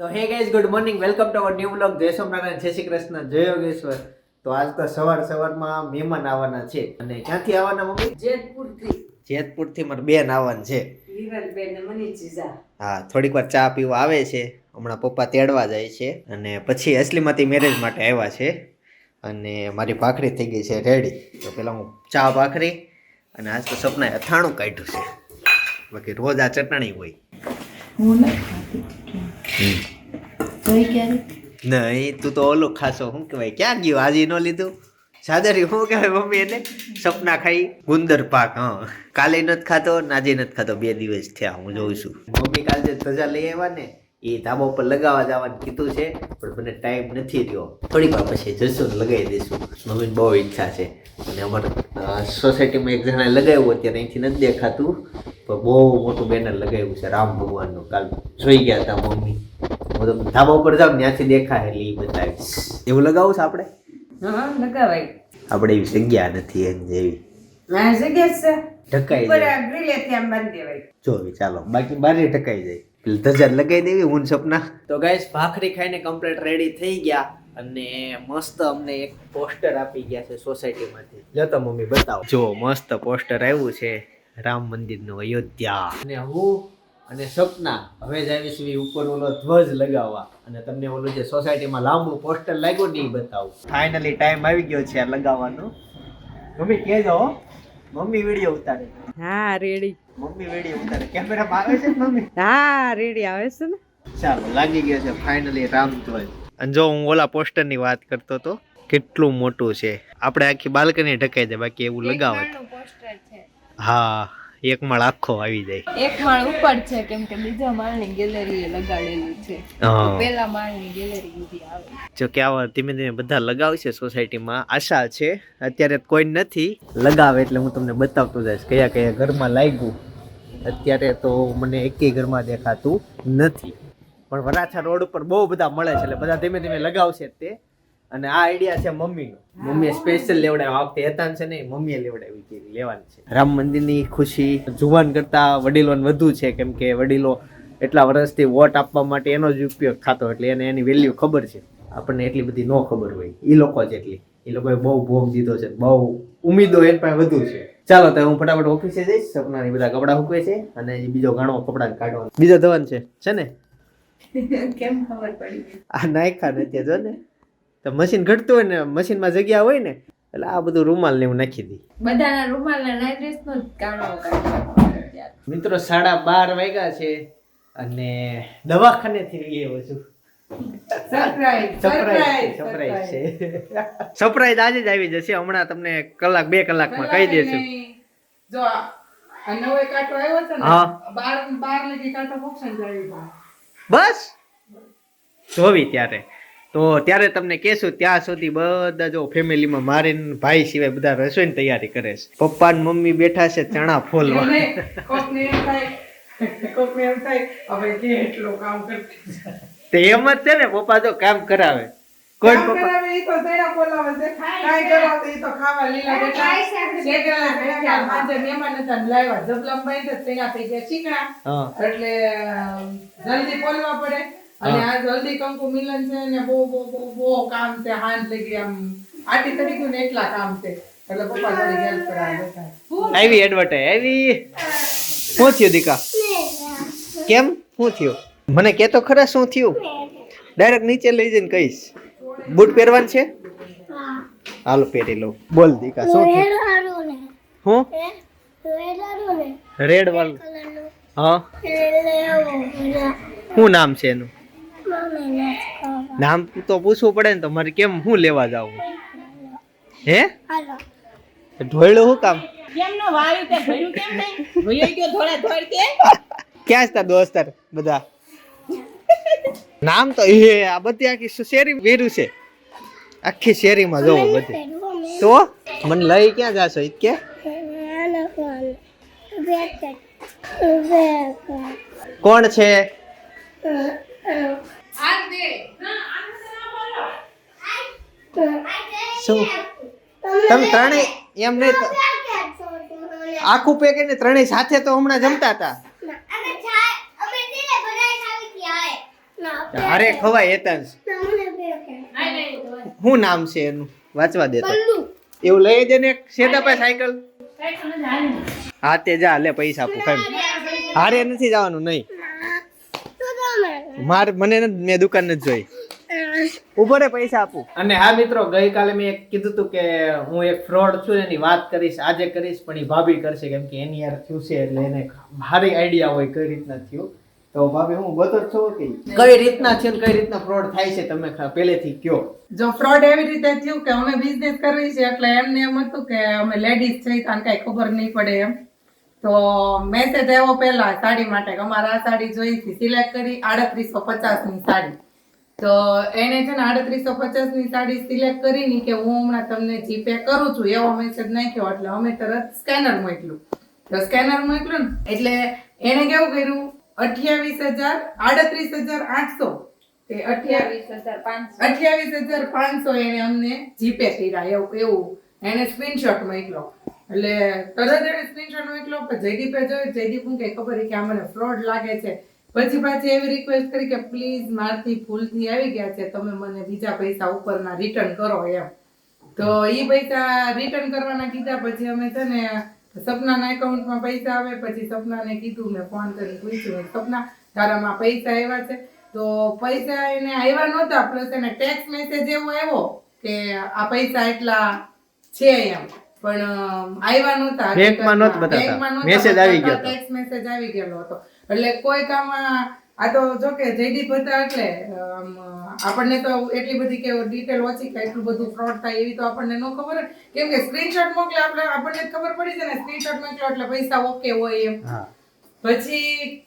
તો hey guys good morning welcome to our new blog જય સોમનારાયણ જય શ્રી કૃષ્ણ જય યોગેશ્વર. તો આજ તો સવાર સવારમાં મહેમાન આવવાના છે. અને ક્યાંથી આવવાના મમ્મી? જેતપુરથી. જેતપુરથી મારા બેન આવવાના છે. હા થોડીક વાર ચા પીવા આવે છે. હમણાં પપ્પા તેડવા જાય છે. અને પછી અસલીમાંથી મેરેજ માટે આવ્યા છે. અને મારી ભાખરી થઈ ગઈ છે રેડી તો પેલા હું ચા ભાખરી અને આજ તો સપનાએ અથાણું કાઢ્યું છે. બાકી રોજ આ ચટણી હોય. હું નથી તું તો ઓલું ખાશો. શું કહેવાય? ક્યાં ગયું? આજે ન લીધું? સાદરી શું કહેવાય મમ્મી એને? સપના ખાઈ. ગુંદર પાક, હા. કાલે નથી ખાતો આજે નથી ખાતો બે દિવસ થયા, હું જોઉં છું. મમ્મી કાલે ધજા લઈ આવ્યા ને, એ ધાબા ઉપર લગાવવા જવાનું કીધું છે, પણ મને ટાઈમ નથી રહ્યો. થોડીક વાર પછી જશું લગાવી દઈશું. મમ્મીને બહુ ઈચ્છા છે. અને અમારા સોસાયટીમાં એક જણાએ લગાવ્યું, અત્યારે અહીંથી નથી દેખાતું. પણ બહુ મોટું બેનર લગાવ્યું છે રામ ભગવાનનું. કાલ જોઈ ગયા હતા મમ્મી. હું તો ધાબા ઉપર જાઉં ત્યાંથી દેખાય એટલે એ બતાવીશ એવું લગાવું છે આપણે? હા લગાવાય. આપણે એવી જગ્યા નથી એમ જેવી. ના જગ્યા છે. ઢકાઈ જાય. આ ગ્રીલે ત્યાં બાંધી દેવાય. જોવી ચાલો બાકી બારે ઢકાઈ જાય. પેલી ધજા લગાવી દેવી ઊન સપના. તો ગાઈસ ભાખરી ખાઈને કમ્પ્લીટ રેડી થઈ ગયા અને મસ્ત અમને એક પોસ્ટર આપી ગયા છે સોસાયટીમાંથી જો તો મમ્મી બતાવો. જો મસ્ત પોસ્ટર આવ્યું છે. રામ મંદિરનું અયોધ્યા. અને હું અને સપના હવે જ આવીશું એ ઉપર ઓલો ધ્વજ લગાવવા. અને તમને ઓલું જે સોસાયટીમાં લાંબુ પોસ્ટર લાગ્યું ને એ બતાવું. ફાઇનલી ટાઈમ આવી ગયો છે આ લગાવવાનો. મમ્મી કહેજો હો. મમ્મી વીડિયો ઉતારે. હા રેડી મમ્મી વીડિયો ઉતારે. કેમેરામાં આવે છે મમ્મી? હા રેડી આવે છે ને. ચાલો લાગી ગયો છે ફાઇનલી રામ ધ્વજ. અને જો હું ઓલા પોસ્ટરની વાત કરતો તો કેટલું મોટું છે. આપણે આખી બાલ્કની ઢકાઈ જાય બાકી એવું લગાવત હા એક માળ આખો આવી જાય. એક માળ ઉપર છે કેમ કે બીજા માળની ગેલેરી લગાડેલું છે. પેલા માળની ગેલેરી બધી આવે. જો કે આવા ધીમે ધીમે બધા લગાવશે સોસાયટીમાં આશા છે અત્યારે કોઈ નથી લગાવે એટલે હું તમને બતાવતો જઈશ કયા કયા ઘરમાં લાગ્યું. અત્યારે તો મને એકેય ઘરમાં દેખાતું નથી. પણ વરાછા રોડ ઉપર બહુ બધા મળે છે એટલે બધા ધીમે ધીમે લગાવશે તે. અને આ આઈડિયા છે મમ્મીનો. મમ્મીએ સ્પેશિયલ લેવડાવ્યો. આ વખતે હેતાન છે ને મમ્મીએ લેવડાવી કે લેવાની છે. રામ મંદિરની ખુશી જુવાન કરતા વડીલોને વધુ છે કેમ કે વડીલો એટલા વર્ષથી વોટ આપવા માટે એનો જ ઉપયોગ થતો એટલે એને એની વેલ્યુ ખબર છે. આપણને એટલી બધી ન ખબર હોય. એ લોકો જેટલી એ લોકોએ બહુ ભોગ દીધો છે બહુ ઉમેદો એની પણ વધુ છે. ચાલો તો હું ફટાફટ ઓફિસે જઈશ સપનાની બધા કપડાં મૂકવે છે અને બીજો ઘણો કપડાં કાઢવાનો. બીજો ધવન છે છે ને? કેમ ખબર પડી? આ નાખ્યા નથી જો ને. તો મશીન ઘટતું હોય ને મશીનમાં જગ્યા હોય ને એટલે આ બધું રૂમાલ ને હું નાખી દી બધાના રૂમાલ ને નાઇટ ડ્રેસ નો કાણો કાઢી મિત્રો સાડા બાર વાગ્યા છે અને દવાખાનેથી લઈ આવ્યો છું. સરપ્રાઈઝ સરપ્રાઈઝ સરપ્રાઈઝ છે સરપ્રાઈઝ આજે જ આવી જશે. હમણાં તમને કલાક બે કલાકમાં કહી દેશું. જો નવો કાંટો આવ્યો છે ને હા. બાર બાર લગી કાંટો આવી બસ. જોવી ત્યારે. તો ત્યારે તમને કહેશું ત્યાં સુધી બધા જો ફેમિલીમાં મારે ભાઈ સિવાય બધા રસોઈની તૈયારી કરે છે. પપ્પા ને મમ્મી બેઠા છે ચણા ફોલવા. તો એમ થાય કોકને એમ થાય હવે કે એટલું કામ કરતી છે. તે એમ જ છે ને પપ્પા તો કામ કરાવે. કોઈ પપ્પા એટલે જલ્દી બોલવા પડે. અને આ જલ્દી કંકુ મિલન છે ને બહુ બહુ બહુ બહુ કામ છે હાંજ લગી આમ આટી તરી ગયું ને એટલા કામ છે. એટલે પપ્પા થોડી હેલ્પ કરાવે આવી એડવર્ટાઈઝ આવી. શું થયું દીકા? કેમ? શું થયું? મને કે તો ખરા શું થયું? ડાયરેક્ટ નીચે લઈ જઈને કહીશ. બૂટ પહેરવાનું છે? હાલો પહેરી લઉં. બોલ દીકા શું થયું? હું? રેડ વાળું હા. શું નામ છે એનું? નામ તો પૂછવું પડે ને તો મારે કેમ હું લેવા જાવ હે? ઢોળ્યું શું કામ? ક્યાં છે તારા દોસ્તાર બધા? નામ તો એ આ બધી આખી શેરી વેરું છે. આખી શેરીમાં જવું બધી. તો? મને લઈ ક્યાં જાશો? ઈ કે? કોણ છે? શું? તમે ત્રણેય એમ નહીં આખું પેકેટ ને ત્રણેય સાથે તો હમણાં જમતા હતા. અરે ખવાય હેતાંશ શું નામ છે એનું? વાંચવા દેતો. એવું લઈ જ ને સેતા પાસે સાયકલ? હા તે જા લે પૈસા આપું ખાઈ હારે નથી જવાનું નહીં. માર મને મેં દુકાન નથી જોઈ. ઊભો રે પૈસા આપું. અને હા મિત્રો ગઈકાલે મેં એક કીધું હતું કે હું એક ફ્રોડ છું એની વાત કરીશ આજે કરીશ પણ એ ભાભી કરશે કેમ કે એની યાર થયું છે એટલે એને ભારી આઈડિયા હોય કઈ રીતના થયું. તો ભાભી હું બતો જ છું કે કઈ રીતના છે કઈ રીતના ફ્રોડ થાય છે તમે પહેલેથી કયો જો ફ્રોડ એવી રીતે થયું કે અમે બિઝનેસ કરવી છે એટલે એમને એમ હતું કે અમે લેડીઝ છે તો કઈ ખબર નહીં પડે એમ. તો મેસેજ આવ્યો પહેલા સાડી માટે કે અમારે આ સાડી જોઈ હતી સિલેક્ટ કરી આડત્રીસો પચાસની સાડી. તો એને છે ને આડત્રીસો પચાસની સાડી સિલેક્ટ કરીને કે હું હમણાં તમને જીપે કરું છું એવો મેસેજ નાખ્યો એટલે અમે તરત સ્કેનર મોકલ્યું. તો સ્કેનર મોકલ્યું ને એટલે એને કેવું કર્યું? અઠ્યાવીસ હજાર આડત્રીસ હજાર આઠસો. અઠ્યાવીસ હજાર પાંચસો. અઠ્યાવીસ હજાર પાંચસો એને અમને જીપે કર્યા એવું એવું. એને સ્ક્રીનશોટ મોકલો એટલે તરત એને સ્ક્રીનશોટ મોકલો પછી જયદીપે જોયું, જયદીપ હું કઈ ખબર કે આ મને ફ્રોડ લાગે છે. પછી પાછી એવી રિક્વેસ્ટ કરી કે પ્લીઝ મારથી ભૂલથી આવી ગયા છે, તમે મને બીજા પૈસા ઉપરના રિટર્ન કરો એમ. તો એ પૈસા રિટર્ન કરવાના કીધા, પછી અમે છે ને સપનાના એકાઉન્ટમાં પૈસા આવે, પછી સપનાને કીધું, મેં ફોન કરીને પૂછ્યું સપના, તારામાં પૈસા આવ્યા છે. તો પૈસા એને આવ્યા નહોતા પ્લસ એને ટેક્સ મેસેજ એવો આવ્યો કે આ પૈસા એટલા છે એમ. પણ આવ્યા નહોતા બેંકમાં નહોતા બતાવતા. મેસેજ આવી ગયો ટેક્સ મેસેજ આવી ગયેલો હતો. એટલે કોઈ કામમાં આ તો જો કે જયદીપ હતા એટલે આપણને તો એટલી બધી કે ડિટેલ ઓછી કે એટલું બધું ફ્રોડ થાય એવી તો આપણને ન ખબર કેમ કે સ્ક્રીનશોટ મોકલે આપણે આપણને ખબર પડી છે ને સ્ક્રીનશોટ મોકલો એટલે પૈસા ઓકે હોય એમ. હા. પછી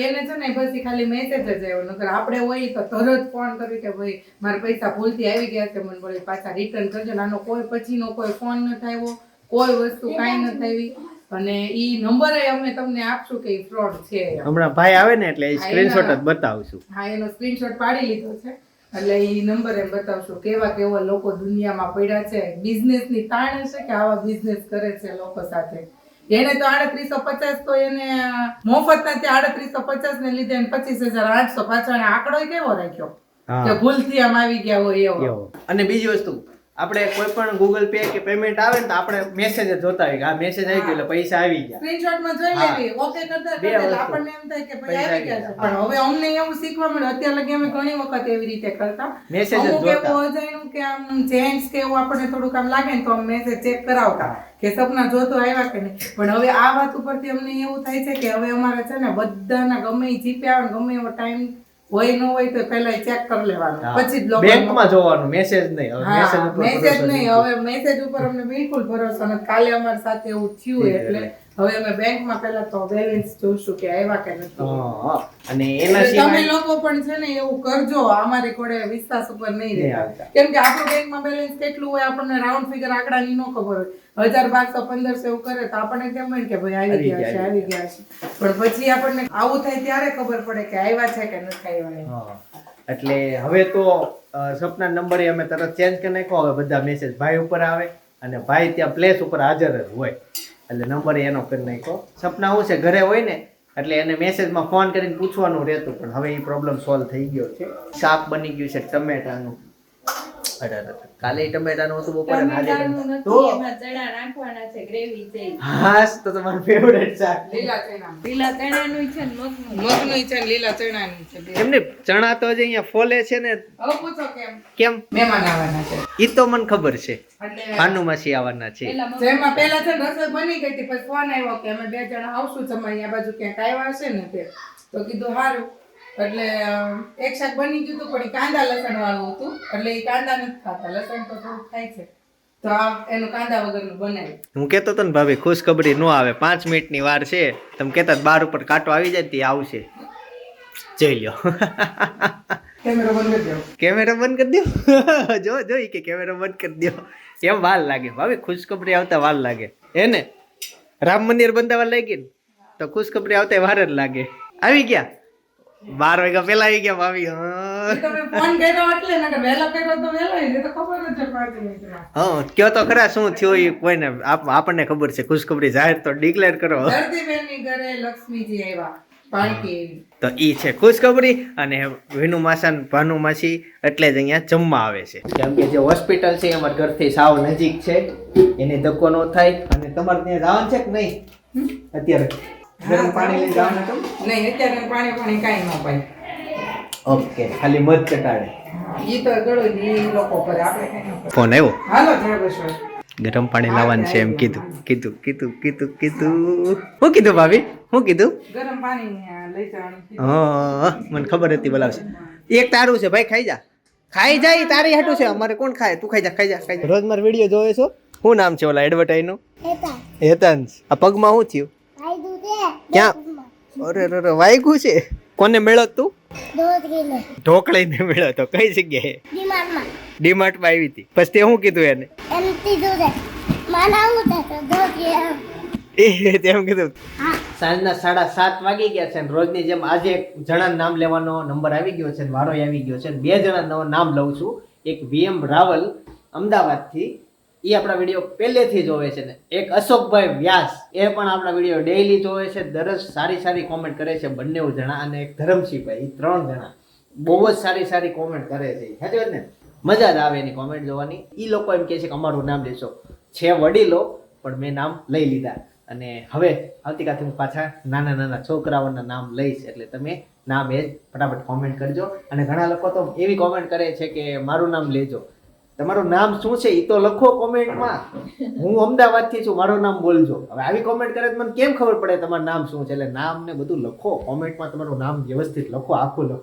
એને છે ને પછી ખાલી મેસેજ જ આવ્યો નકર આપણે હોય તો તરત ફોન કર્યો કે ભાઈ મારા પૈસા ભૂલથી આવી ગયા છે મને બોલે પાછા રિટર્ન કરજો. નાનો કોઈ પછીનો કોઈ ફોન ન થયો કોઈ વસ્તુ કાંઈ ન થઈ અને ઈ નંબર અમે તમને આપશું કે ઈ ફ્રોડ છે. હમણાં ભાઈ આવે ને એટલે સ્ક્રીનશોટ જ બતાવશું. હા એનો સ્ક્રીનશોટ પાડી લીધો છે. એટલે ઈ નંબર એમ બતાવશું કેવા કેવા લોકો દુનિયામાં પડ્યા છે. બિઝનેસની તાણ હશે કે આવા બિઝનેસ કરે છે લોકો સાથે? એને તો આડત્રીસો પચાસ તો એને મફત ના આડત્રીસો પચાસ ને લીધે પચીસ હજાર આઠસો પાછો આંકડો કેવો રાખ્યો? ભૂલથી આમ આવી ગયા હોય એવો. અને બીજી વસ્તુ આપણે કોઈ પણ ગૂગલ પે કે પેમેન્ટ આવે ને તો આપણે મેસેજ જ જોતા હોય કે આ મેસેજ આવી ગયો એટલે પૈસા આવી ગયા. સ્ક્રીનશોટમાં જોઈ લેવી. ઓકે કરતા કરતા આપણને એમ થાય કે પૈસા આવી ગયા પણ હવે અમને એવું શીખવા મળ્યું. અત્યાર લગી અમે ઘણી વખત એવી રીતે કરતા. મેસેજ જ જોતા એવું અજાણ્યું કે આમ જેન્ટ્સ કે એવું આપણને થોડુંક આમ લાગે ને તો અમે મેસેજ ચેક કરાવતા કે સપના જોતો આવ્યા કે નહીં. પણ હવે આ વાત ઉપરથી અમને એવું થાય છે કે હવે અમારે છે ને બધાના ગમે જીપે આવે ગમે એવો ટાઈમ હોય ન હોય તો પહેલા ચેક કરી લેવાનું. પછી જ બેંકમાં જોવાનું મેસેજ નહીં. હવે મેસેજ ઉપર મેસેજ નહીં. હવે મેસેજ ઉપર અમને બિલકુલ ભરોસો. નથી કાલે અમારી સાથે એવું થયું એટલે. હવે અમે બેંકમાં પહેલા તો બેલેન્સ જોઈશું કે આવ્યા કે નથી હા, હા. અને એના તમે લોકો પણ છે ને એવું કરજો અમારી કોડે વિશ્વાસ ઉપર નહીં નહીં કેમ કે આપણું બેંકમાં બેલેન્સ કેટલું હોય આપણને રાઉન્ડ ફિગર આંકડાની ન ખબર હોય. હજાર બારસો પંદરસો એવું કરે તો આપણને કેમ હોય કે ભાઈ આવી આવી ગયા છે આવી ગયા છે. પણ પછી આપણને આવું થાય ત્યારે ખબર પડે કે આવ્યા છે કે નથી આવ્યા એટલે હવે તો સપના નંબર અમે તરત ચેન્જ કરી નાખ્યો. હવે બધા મેસેજ ભાઈ ઉપર આવે અને ભાઈ ત્યાં પ્લેસ ઉપર હાજર જ હોય. એટલે નંબર એનો કરી નાખ્યો. સપના શું છે? ઘરે હોય ને, એટલે એને મેસેજમાં ફોન કરીને પૂછવાનું રહેતું, પણ હવે એ પ્રોબ્લેમ સોલ્વ થઈ ગયો છે. શાક બની ગયું છે, ટમેટાનું. અરે કાલે ટમેટાનું હતું બપોરે ને આજે તો? ચણા નાખવાના છે ગ્રેવી છે. હા તો તમારું ફેવરેટ શાક. લીલા ચણા લીલા ચણાનું છે ને મગનું. મગનું છે ને લીલા ચણાનું છે બે. એમને ચણા તો હજી અહીંયા ફોલે છે ને. હવે પૂછો કેમ? કેમ? મહેમાન આવવાના છે. ઈ તો મને ખબર છે. ભાનુમાસી આવવાના છે. પેલા જેમાં પહેલા છે રસોઈ બની ગઈ હતી પછી ફોન આવ્યો કે અમે બે જણા આવશું જમવા અહીંયા બાજુ ક્યાંક આવ્યા હશે ને તે. તો કીધું સારું એટલે એક શાક બની ગયું હતું પણ કાંદા લસણ વાળું હતું. એટલે એ કાંદા નથી ખાતા. લસણ તો થોડું ખાય છે. તો આ એનું કાંદા વગરનું બનાવ્યું. હું કહેતો હતો ને ભાભી ખુશખબરી ન આવે. પાંચ મિનિટની વાર છે. તમે કહેતા બાર ઉપર કાંટો આવી જાય તે આવશે. જોઈ લ્યો. કેમેરો બંધ કરી દો. કેમેરા બંધ કરી દો? જો જોઈ કે કેમેરા બંધ કરી દો. એમ વાર લાગે. ભાભી ખુશખબરી આવતા વાર લાગે. હે ને? રામ મંદિર બંધાવા લાગી ને? તો ખુશખબરી આવતા વાર જ લાગે. આવી ગયા? બાર વાગ્યા પેલા આવી ગયા ભાભી હા. એ તમે ફોન કર્યો એટલે નકર વહેલો કર્યો તો વહેલો એ તો ખબર જ છે હા કયો તો ખરા શું થયું એ કોઈને? આપ- આપણને ખબર છે ખુશખબરી જાહેર તો ડિક્લેર કરો. ધરતીબેનની ઘરે લક્ષ્મીજી આવ્યા તો ઈ છે ખુશખબરી અને વિનુ માસા ભાનુ માસી એટલે જ અહીંયા જમવા આવે છે. કેમ કે જે હોસ્પિટલ છે એ અમારા ઘરથી સાવ નજીક છે એને ધક્કો ન થાય અને તમારે ત્યાં જવાનું છે કે નહીં? અત્યારે. ગરમ પાણી લઈ જવાનું હતું? નહીં અત્યારે પાણી પાણી કાંઈ ન પાય. ઓકે ખાલી મધ ચટાડે. ઈ તો ગળો ઈ લોકો કરે આપણે કાંઈ ફોન આવ્યો? હાલો જળબેશ્વર ગરમ પાણી લાવવાનું છે એમ કીધું. કીધું કીધું કીધું કીધું. હું કીધું ભાભી? શું કીધું? ગરમ પાણી લઈ જવાનું હા મને ખબર હતી બોલાવશે. એક તારું છે ભાઈ ખાઈ જા. ખાઈ જાય તારી હાટું છે. અમારે કોણ ખાય? તું ખાઈ જા ખાઈ જા ખાઈ જા. રોજ મારો વીડિયો જોવે છો? શું નામ છે ઓલા એડવર્ટાઈઝનું? હેતન્સ આ પગમાં શું થયું? ક્યાં? અરે અરે વાગ્યું છે. કોને મેળો તું? ઢોકળીને મેળો તો કઈ જગ્યાએ? ડીમાર્ટમાં આવી હતી. પછી તે શું કીધું એને? એ તેમ કીધું. સાંજના સાડા સાત વાગી ગયા છે રોજની જેમ આજે એક જણાનું નામ લેવાનો નંબર આવી ગયો છે વારો આવી ગયો છે બે જણા નામ લઉં છું. એક વીએમ રાવલ અમદાવાદથી એ આપણા વીડિયો પહેલેથી જોવે છે ને. એક અશોકભાઈ વ્યાસ, એ પણ આપણા વીડિયો ડેઈલી જોવે છે, દરરોજ સારી સારી કોમેન્ટ કરે છે બંને જણા અને એક ધરમસિંહભાઈ એ ત્રણ જણા બહુ જ સારી સારી કોમેન્ટ કરે છે. સાચી ને? મજા જ આવે એની કોમેન્ટ જોવાની. એ લોકો એમ કહે છે કે અમારું નામ લેશો. છે વડીલો, પણ મેં નામ લઈ લીધા. અને હવે આવતીકાલથી હું પાછા નાના નાના છોકરાઓના નામ લઈશ, એટલે તમે નામ એ ફટાફટ કોમેન્ટ કરજો. અને ઘણા લોકો તો એવી કોમેન્ટ કરે છે કે મારું નામ લેજો. તમારું નામ શું છે એ તો લખો કોમેન્ટમાં. હું અમદાવાદથી છું મારું નામ બોલજો. હવે આવી કોમેન્ટ કરે તો મને કેમ ખબર પડે તમારું નામ શું છે? એટલે નામ ને બધું લખો કોમેન્ટમાં તમારું નામ વ્યવસ્થિત લખો આખું લખો.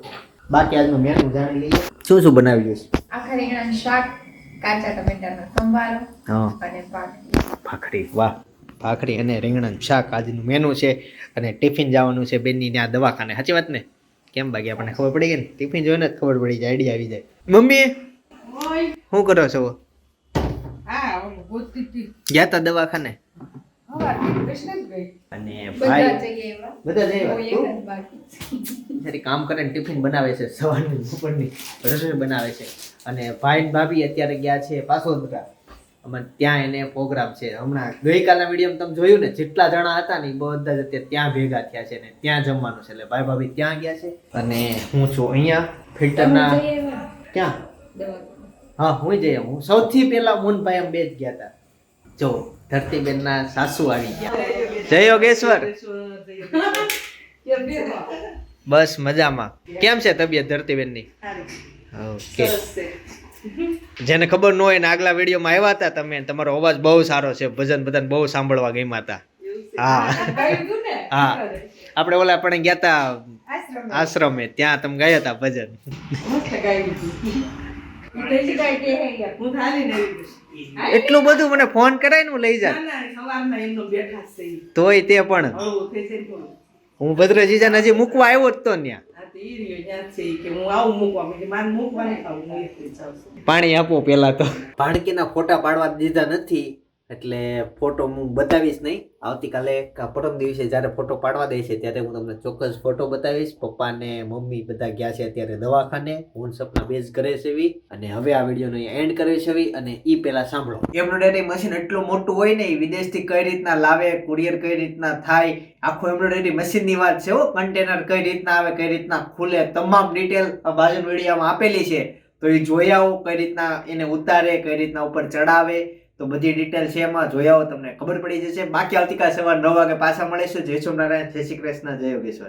બાકી આજનું મેનુ જાણી લઈએ. શું શું બનાવ્યું છે આખા રીંગણાનું શાક કાચા ટમેટાનો સંભારો હા. અને ભાખરી. વાહ. ભાખરી અને રીંગણાનું શાક આજનું મેનુ છે અને ટિફિન જવાનું છે બેનની ત્યાં દવાખાને. સાચી વાત ને? કેમ બાકી આપણને ખબર પડી ગઈ ને? ટિફિન જોઈને જ ખબર પડી જાય આઈડિયા આવી જાય. મમ્મી શું કરો છો. ગયા તા દવાખાને? અને બધા ભાઈ જઈએ બધા જઈ કોઈ એક આવ્યા. જ બાકી જરી કામ કરે ને ટિફિન બનાવે છે સવારની બપોરની રસોઈ બનાવે છે. અને ભાઈ ને ભાભી અત્યારે ગયા છે પાસોદરા અમે ત્યાં એને પ્રોગ્રામ છે. હમણાં ગઈકાલના વિડીયોમાં તમે જોયું ને જેટલા જણા હતા ને એ બધા જ અત્યારે ત્યાં ભેગા થયા છે ને ત્યાં જમવાનું છે. એટલે ભાઈ ભાભી ત્યાં ગયા છે. અને હું છું અહીંયા ફિલ્ટરના ક્યાં. હા, હું જઈએ હું સૌથી પહેલા મોહનભાઈ એમ બે જ ગયા હતા. જો, ધરતીબેનના સાસુ આવી ગયા. જય યોગેશ્વર. બસ મજામાં. કેમ છે તબિયત ધરતીબેનની? ઓકે. જેને ખબર ન હોય ને આગલા વિડીયોમાં આવ્યા હતા તમે તમારો અવાજ બહુ સારો છે. ભજન બધાને બહુ સાંભળવા ગમ્યા હતા. હા. હા. આપણે ઓલા પણ ગયા હતા આશ્રમે. ત્યાં તમે ગયા હતા ભજન. એટલું બધું મને ફોન કરાય ને હું લઈ જા ના, ના, સવારના એમનો બેઠા છે ઈ. તોય તે પણ. હું ભદ્રજીજાને હજી મૂકવા આવ્યો જ તો ત્યાં. પાણી આપો પેલા તો ભાણકીના ફોટા પાડવા દીધા નથી એટલે ફોટો હું બતાવીશ નહીં. આવતીકાલે પરમ દિવસે જ્યારે ફોટો પાડવા દે છે ત્યારે હું તમને ચોક્કસ ફોટો બતાવીશ. પપ્પા ને મમ્મી બધા ગયા છે અત્યારે દવાખાને. હું સપના બેઝ કરે છે અને હવે આ વિડીયોનો એન્ડ કરે છે અને એ પહેલા સાંભળો. એમ્બ્રોઇડરી મશીન એટલું મોટું હોય ને વિદેશથી કઈ રીતના લાવે કુરિયર કઈ રીતના થાય, આખું એમ્બ્રોઇડરી મશીનની વાત છે હો. કન્ટેનર કઈ રીતના આવે, કઈ રીતના ખુલે, તમામ ડિટેલ બાજુ મીડિયામાં આપેલી છે. તો એ જોઈ આવો કઈ રીતના એને ઉતારે, કઈ રીતના ઉપર ચડાવે. તો બધી ડિટેલ છે એમાં જોયા આવો તમને. ખબર પડી જશે. બાકી આવતીકાલ સવાર નવ વાગે પાછા મળીશું. જય સોમનારાયણ. જય શ્રી કૃષ્ણ. જય યોગેશ્વર.